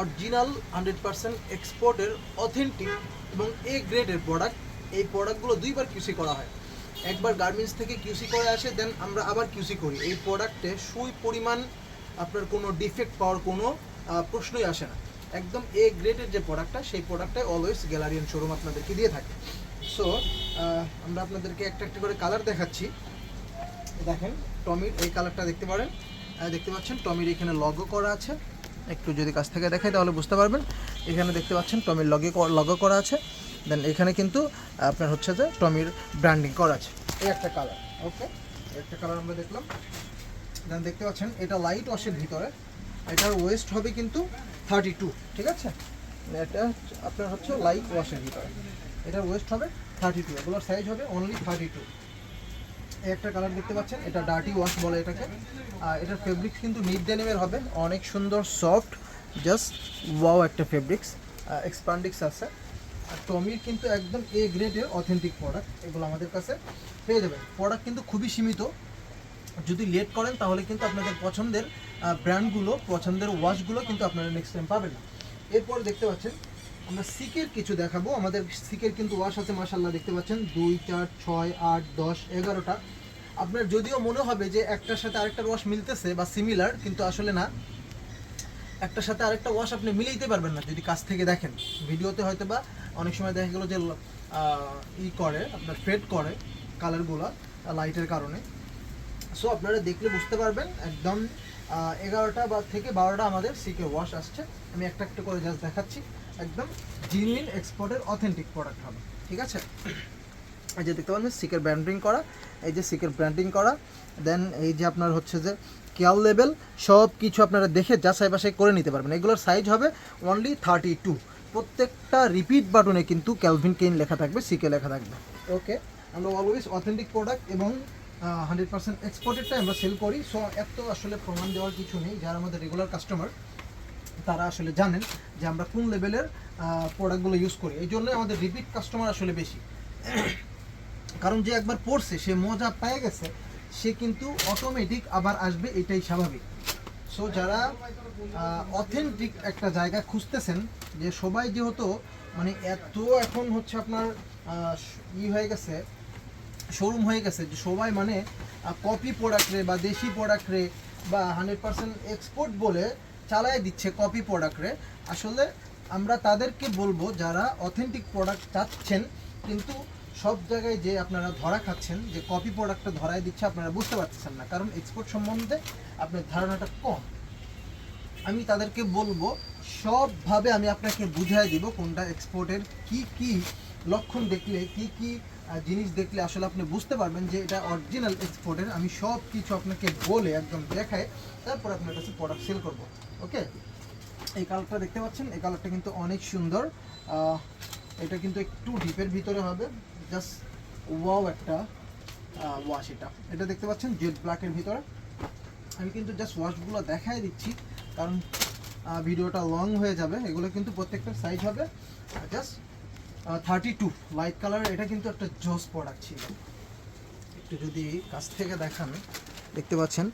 Original hundred percent এক্সপোর্টের authentic এবং A গ্রেডের প্রোডাক্ট। এই প্রোডাক্টগুলো দুইবার কিউসি করা হয়। একবার গার্মেন্টস থেকে কিউসি করে আসে, দেন আমরা আবার কিউসি করি। এই প্রোডাক্টে সুই পরিমাণ আপনার কোনো ডিফেক্ট পাওয়ার কোনো প্রশ্নই আসে না। একদম এ গ্রেডের যে প্রোডাক্টটা, সেই প্রোডাক্টটা অলওয়েজ গ্যালারিয়ান শোরুম আপনাদেরকে দিয়ে থাকে। সো আমরা আপনাদেরকে একটা একটা করে কালার দেখাচ্ছি। দেখেন, টমির এই কালারটা দেখতে পারেন। দেখতে পাচ্ছেন, টমির এখানে লগও করা আছে। একটু যদি কাছ থেকে দেখাই তাহলে বুঝতে পারবেন। এখানে দেখতে পাচ্ছেন টমির লগে লগো করা আছে। দেন এখানে কিন্তু আপনার হচ্ছে যে টমির ব্র্যান্ডিং করা আছে। এই একটা কালার ওকে একটা কালার আমরা দেখলাম। দেন দেখতে পাচ্ছেন, এটা লাইট ওয়াশের ভিতরে। এটার ওয়েস্ট হবে কিন্তু থার্টি টু ঠিক আছে? এটা আপনার হচ্ছে লাইট ওয়াশের ভিতরে। এটার ওয়েস্ট হবে থার্টি টু এগুলোর সাইজ হবে অনলি থার্টি টু একটা কালার দেখতে পাচ্ছেন, এটা ডার্টি ওয়াশ বলে এটাকে। আর এটার ফেব্রিক্স কিন্তু মিড ডেনিমের হবে, অনেক সুন্দর সফট জাস্ট ওয়াও একটা ফেব্রিক্স এক্সপান্ডিক্স আছে। আর টমির কিন্তু একদম এ গ্রেডের অথেন্টিক প্রোডাক্ট এগুলো আমাদের কাছে পেয়ে যাবেন। প্রোডাক্ট কিন্তু খুবই সীমিত। যদি লেট করেন, তাহলে কিন্তু আপনাদের পছন্দের ব্র্যান্ডগুলো পছন্দের ওয়াশগুলো কিন্তু আপনারা নেক্সট টাইম পাবেন না। এরপর দেখতে পাচ্ছেন, আমরা সিকের কিছু দেখাবো। আমাদের সিকের কিন্তু ওয়াশ আছে মাসাল্লাহ দেখতে পাচ্ছেন? দুই, চার, ছয়, আট, দশ, এগারোটা। আপনার যদিও মনে হবে যে একটার সাথে আরেকটা ওয়াশ মিলতেছে বা সিমিলার কিন্তু আসলে না। একটার সাথে আরেকটা ওয়াশ আপনি মিলাইতে পারবেন না, যদি কাছ থেকে দেখেন। ভিডিওতে হয়তো বা অনেক সময় দেখা গেলো যে ই করে, আপনার ফেড করে কালারগুলো লাইটের কারণে। সো আপনারা দেখলে বুঝতে পারবেন, একদম এগারোটা বা থেকে বারোটা আমাদের সিকে ওয়াশ আসছে। আমি একটা একটা করে জাস্ট দেখাচ্ছি। একদম জিনুইন এক্সপোর্টের অথেন্টিক প্রোডাক্ট হবে। ঠিক আছে? এই যে দেখতে পাচ্ছেন সিকের ব্র্যান্ডিং করা, এই যে সিকের ব্র্যান্ডিং করা দেন এই যে আপনার হচ্ছে যে কেয়াল লেভেল সব কিছু আপনারা দেখে যাচাই বাছাই করে নিতে পারবেন। এগুলোর সাইজ হবে অনলি থার্টি টু প্রত্যেকটা রিপিট বাটনে কিন্তু ক্যালভিন কেইন লেখা থাকবে সিকে লেখা থাকবে। ওকে আমরা অলওয়েজ অথেন্টিক প্রোডাক্ট এবং হান্ড্রেড পার্সেন্ট এক্সপোর্টেডটা আমরা সেল করি। সো এত আসলে প্রমাণ দেওয়ার কিছু নেই। যারা আমাদের রেগুলার কাস্টমার তারা আসলে জানেন যে আমরা কোন লেভেলের প্রোডাক্টগুলো ইউজ করি। এই জন্য আমাদের রিপিট কাস্টমার আসলে বেশি। কারণ যে একবার পড়ছে, সে মজা পেয়ে গেছে, সে কিন্তু অটোমেটিক আবার আসবে, এটাই স্বাভাবিক। সো যারা অথেন্টিক একটা জায়গা খুঁজতেছেন, যে সবাই যেহেতু মানে এত এখন হচ্ছে আপনার ই হয়ে গেছে শোরুম হয়ে গেছে, যে সবাই মানে কপি প্রোডাক্ট বা দেশি প্রোডাক্ট রে বা হান্ড্রেড পার্সেন্ট এক্সপোর্ট বলে চালায় দিচ্ছে কপি প্রোডাক্ট রে, আসলে আমরা তাদেরকে বলব, যারা অথেন্টিক প্রোডাক্ট চাচ্ছেন, কিন্তু সব জায়গায় যে আপনারা ধরা খাচ্ছেন, যে কপি প্রোডাক্টটা ধরাই দিচ্ছে, আপনারা বুঝতে পারতেছেন না। কারণ এক্সপোর্ট সম্বন্ধে আপনার ধারণাটা কম। আমি তাদেরকে বলব, সবভাবে আমি আপনাকে বুঝাই দিব কোনটা এক্সপোর্টের কি কি লক্ষণ দেখলে, কি কি জিনিস দেখলে আসলে আপনি বুঝতে পারবেন যে এটা অরিজিনাল এক্সপোর্টের আমি সব কিছু আপনাকে বলে একদম দেখায়, তারপর আপনার কাছে প্রোডাক্ট সেল করব। ওকে এই কালারটা দেখতে পাচ্ছেন? এই কালারটা কিন্তু অনেক সুন্দর। এটা কিন্তু একটু ডিপের ভিতরে হবে। জাস্ট ওয়াও একটা ওয়াশ এটা। এটা দেখতে পাচ্ছেন জেড ব্ল্যাকের ভিতরে। আমি কিন্তু জাস্ট ওয়াশগুলো দেখাই দিচ্ছি, কারণ ভিডিওটা লং হয়ে যাবে। এগুলো কিন্তু প্রত্যেকটার সাইজ হবে। Just thirty two light colour এটা কিন্তু একটা জোস প্রোডাক্ট ছিল। একটু যদি কাছ থেকে দেখান, দেখতে পাচ্ছেন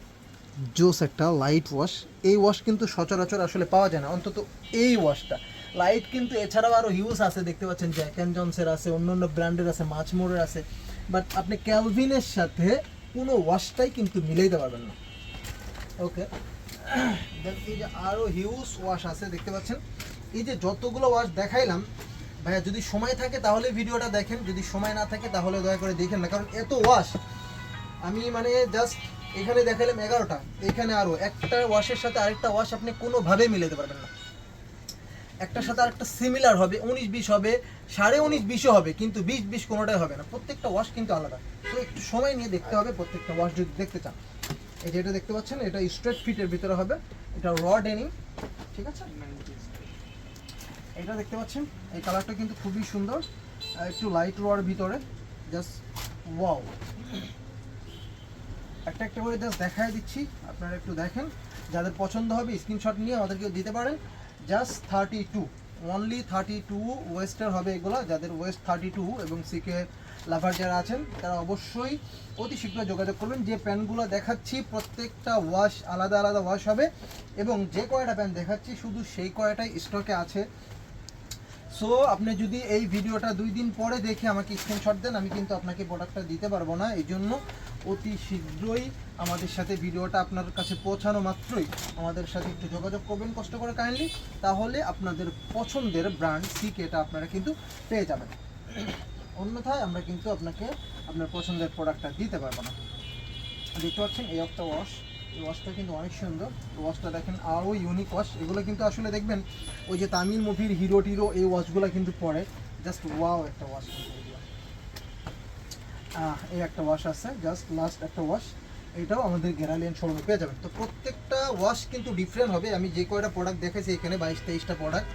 জোস একটা লাইট ওয়াশ এই ওয়াশ কিন্তু সচরাচর আসলে পাওয়া যায় না। অন্তত এই ওয়াশটা লাইট কিন্তু এছাড়াও আরও হিউজ আছে, দেখতে পাচ্ছেন জ্যাক অ্যান্ড জনসের আছে অন্য অন্য ব্র্যান্ডের আছে মাছমোড়ের আছে। বাট আপনি ক্যালভিনের সাথে কোনো ওয়াশটাই কিন্তু মিলাইতে পারবেন না। ওকে দেন এই যে আরও হিউজ ওয়াশ আছে, দেখতে পাচ্ছেন। এই যে যতগুলো ওয়াশ দেখাইলাম, ভাইয়া, যদি সময় থাকে তাহলে ভিডিওটা দেখেন, যদি সময় না থাকে তাহলে দয়া করে দেখেন না, কারণ এত ওয়াশ আমি মানে জাস্ট এখানে দেখালাম এগারোটা, এখানে আরও একটা ওয়াশের সাথে আরেকটা ওয়াশ আপনি কোনোভাবেই মিলাতে পারবেন না। একটার সাথে আরেকটা সিমিলার হবে, উনিশ বিশ হবে, সাড়ে উনিশ বিশও হবে, কিন্তু বিশ বিশ কোনোটাই হবে না। প্রত্যেকটা ওয়াশ কিন্তু আলাদা। তো একটু সময় নিয়ে দেখতে হবে, প্রত্যেকটা ওয়াশ যদি দেখতে চান। এই যে এটা দেখতে পাচ্ছেন, এটা স্ট্রেট ফিটের ভিতরে হবে। এটা র ডেনিম ঠিক আছে? এটা দেখতে পাচ্ছেন, এই কালারটা কিন্তু খুবই সুন্দর। একটু লাইট রোয়ার ভিতরে জাস্ট ওয়াও একটা একটা করে জাস্ট দেখাই দিচ্ছি, আপনারা একটু দেখেন। যাদের পছন্দ হবে স্ক্রিনশট নিয়ে আমাদেরকে দিতে পারেন। Just thirty two only thirty two oyster হবে এগুলো, যাদের ওয়েস্ট থার্টি টু এবং সিকে লাভার যারা আছেন, তারা অবশ্যই অতি শীঘ্র যোগাযোগ করবেন। যে প্যান্টগুলো দেখাচ্ছি, প্রত্যেকটা ওয়াশ আলাদা আলাদা ওয়াশ হবে এবং যে কয়টা প্যান্ট দেখাচ্ছি, শুধু সেই কয়টাই স্টকে আছে। সো আপনি যদি এই ভিডিওটা দুই দিন পরে দেখে আমাকে স্ক্রিনশট দেন, আমি কিন্তু আপনাকে প্রোডাক্টটা দিতে পারব না। এই জন্য অতি শীঘ্রই আমাদের সাথে ভিডিওটা আপনার কাছে পৌঁছানো মাত্রই আমাদের সাথে একটু যোগাযোগ করবেন কষ্ট করে কাইন্ডলি, তাহলে আপনাদের পছন্দের ব্র্যান্ড সিকেটা আপনারা কিন্তু পেয়ে যাবেন। অন্যথায় আমরা কিন্তু আপনাকে আপনার পছন্দের প্রোডাক্টটা দিতে পারব না। দেখতে পাচ্ছেন, এই একটা ওয়াশ এই ওয়াশটা কিন্তু অনেক সুন্দর। ওয়াশটা দেখেন, আরও ইউনিক ওয়াশ এগুলো কিন্তু আসলে দেখবেন, ওই যে তামিল মুভির হিরো টিরো এই ওয়াশগুলো কিন্তু পরে। জাস্ট ওয়াও একটা ওয়াশ কিন্তু। এই একটা ওয়াশ আছে জাস্ট লাস্ট একটা ওয়াশ এটাও আমাদের গ্যারালিয়ান শোরুমে পেয়ে যাবেন। তো প্রত্যেকটা ওয়াশ কিন্তু ডিফারেন্ট হবে। আমি যে কয়টা প্রোডাক্ট দেখেছি এখানে বাইশ তেইশটা প্রোডাক্ট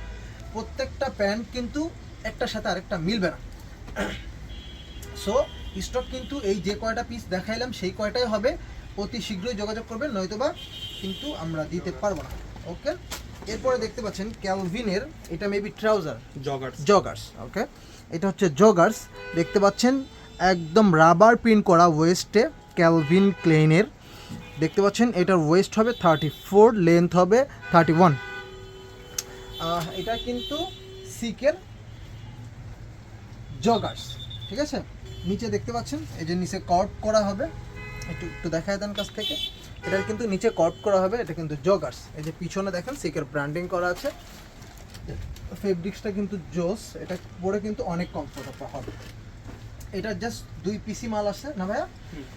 প্রত্যেকটা প্যান্ট কিন্তু একটার সাথে আরেকটা মিলবে না। সো স্টক কিন্তু এই যে কয়টা পিস দেখাইলাম সেই কয়টাই হবে। অতি শীঘ্রই যোগাযোগ করবেন নয়তোবা কিন্তু আমরা দিতে পারব না। ওকে এরপরে দেখতে পাচ্ছেন ক্যালভিনের এটা maybe trouser joggers joggers okay এটা হচ্ছে জগার্স দেখতে পাচ্ছেন একদম রাবার প্রিন্ট করা ওয়েস্টে ক্যালভিন ক্লেনের দেখতে পাচ্ছেন, এটার ওয়েস্ট হবে থার্টি ফোর লেন্থ হবে থার্টি ওয়ান এটা কিন্তু সিকের জগার্স ঠিক আছে? নিচে দেখতে পাচ্ছেন, এই যে নিচে কর্প করা হবে। একটু একটু দেখায় দেন কাছ থেকে। এটার কিন্তু নিচে কর্প করা হবে, এটা কিন্তু জগার্স এই যে পিছনে দেখেন সিকের ব্র্যান্ডিং করা আছে। ফেব্রিক্সটা কিন্তু জোস, এটা পরে কিন্তু অনেক কমফোর্টেবল হবে। এটা জাস্ট দুই পিসি মাল আছে না ভাইয়া?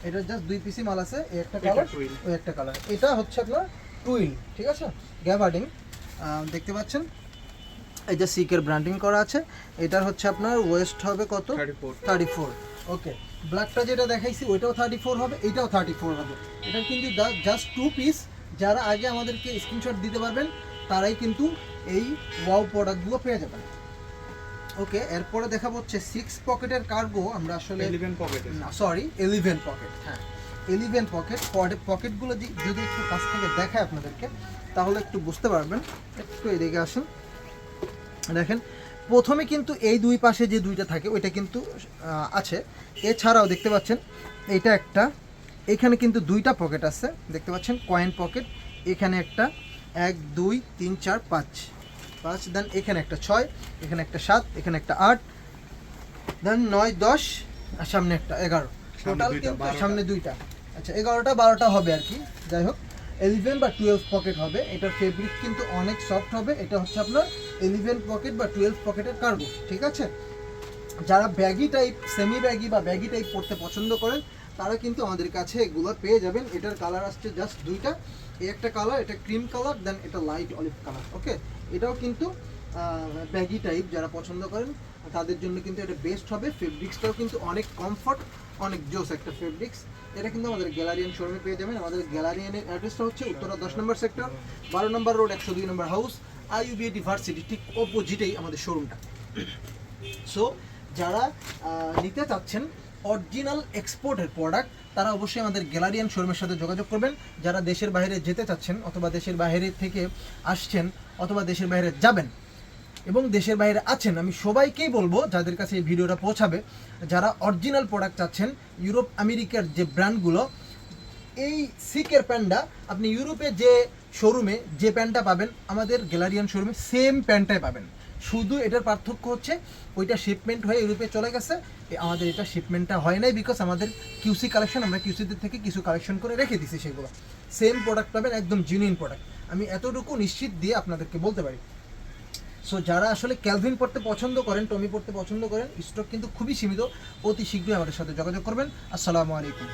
এটা জাস্ট দুই পিসি মাল আছে এই একটা কালার ওই একটা কালার এটা হচ্ছে আপনার টুইল ঠিক আছে? গ্যাভার্ডিং দেখতে পাচ্ছেন? এই যে সিকের ব্র্যান্ডিং করা আছে এটার হচ্ছে আপনার ওয়েস্ট হবে কত? থার্টি ফোর ওকে ব্ল্যাকটা যেটা দেখাইছি ওইটাও থার্টি ফোর হবে এটাও থার্টি ফোর হবে। এটা কিন্তু জাস্ট টু পিস যারা আগে আমাদেরকে স্ক্রিনশট দিতে পারবেন তারাই কিন্তু এই ওয়াও প্রোডাক্টগুলো পেয়ে যাবেন। ওকে এরপরে দেখাবো হচ্ছে সিক্স পকেটের কার্গো আমরা আসলে ইলেভেন পকেটে না সরি এলিভেন পকেট হ্যাঁ। এলিভেন পকেট পকেটগুলো যদি একটু কাছ থেকে দেখায় আপনাদেরকে তাহলে একটু বুঝতে পারবেন। একটু এদিকে আসুন। দেখেন প্রথমে কিন্তু এই দুই পাশে যে দুইটা থাকে ওইটা কিন্তু আছে। এছাড়াও দেখতে পাচ্ছেন এটা একটা এখানে কিন্তু দুইটা পকেট আছে দেখতে পাচ্ছেন কয়েন পকেট এখানে একটা এক দুই তিন চার পাঁচ। পাঁচ দেন এখানে একটা ছয় এখানে একটা সাত এখানে একটা আট দেন নয় দশ আর সামনে একটা এগারো। টোটাল কিন্তু সামনে দুইটা। আচ্ছা এগারোটা বারোটা হবে আর কি। যাই হোক এলিভেন বা টুয়েলভ পকেট হবে। এটার ফেব্রিক কিন্তু অনেক সফট হবে। এটা হচ্ছে আপনার এলিভেন পকেট বা টুয়েলভ পকেটের কার্গো ঠিক আছে? যারা ব্যাগি টাইপ সেমি ব্যাগি বা ব্যাগি টাইপ পড়তে পছন্দ করেন তারা কিন্তু আমাদের কাছে এগুলো পেয়ে যাবেন। এটার কালার আসছে জাস্ট দুইটা। এই একটা কালার এটা ক্রিম কালার দেন এটা লাইট অলিভ কালার ওকে এটাও কিন্তু ব্যাগি টাইপ যারা পছন্দ করেন, তাদের জন্য কিন্তু এটা বেস্ট হবে। ফেব্রিক্সটাও কিন্তু অনেক কমফর্ট অনেক জোস একটা ফেব্রিক্স এটা কিন্তু আমাদের গ্যালারিয়ান শোরুমে পেয়ে যাবেন। আমাদের গ্যালারিয়ানের অ্যাড্রেসটা হচ্ছে উত্তরা দশ নম্বর সেক্টর বারো নম্বর রোড একশো দুই নম্বর হাউস আইউবিএ ডিভার্সিটি ঠিক অপোজিটেই আমাদের শোরুমটা সো যারা নিতে চাচ্ছেন অরিজিনাল এক্সপোর্টের প্রোডাক্ট, তারা অবশ্যই আমাদের গ্যালারিয়ান শোরুমের সাথে যোগাযোগ করবেন। যারা দেশের বাইরে যেতে চাচ্ছেন অথবা দেশের বাইরে থেকে আসছেন অথবা দেশের বাইরে যাবেন এবং দেশের বাইরে আছেন, আমি সবাইকেই বলব যাদের কাছে এই ভিডিওটা পৌঁছাবে, যারা অরিজিনাল প্রোডাক্ট চাচ্ছেন, ইউরোপ, আমেরিকার যে ব্র্যান্ডগুলো, এই সিকের প্যান্টটা, আপনি ইউরোপে যে শোরুমে যে প্যান্টটা পাবেন, আমাদের গ্যালারিয়ান শোরুমে সেম প্যান্টটাই পাবেন। শুধু এটার পার্থক্য হচ্ছে, ওইটা শিপমেন্ট হয়ে ইউরোপে চলে গেছে আমাদের এটা শিপমেন্টটা হয় নাই বিকজ আমাদের কিউসি কালেকশন আমরা কিউসিদের থেকে কিছু কালেকশন করে রেখে দিছি সেগুলো। সেম প্রোডাক্ট পাবেন, একদম জিনিয়ন প্রোডাক্ট আমি এতটুকু নিশ্চিত দিয়ে আপনাদেরকে বলতে পারি। সো যারা আসলে ক্যালভিন পড়তে পছন্দ করেন টমি পড়তে পছন্দ করেন স্টক কিন্তু খুবই সীমিত। অতি শীঘ্রই আমাদের সাথে যোগাযোগ করবেন। আসসালামু আলাইকুম।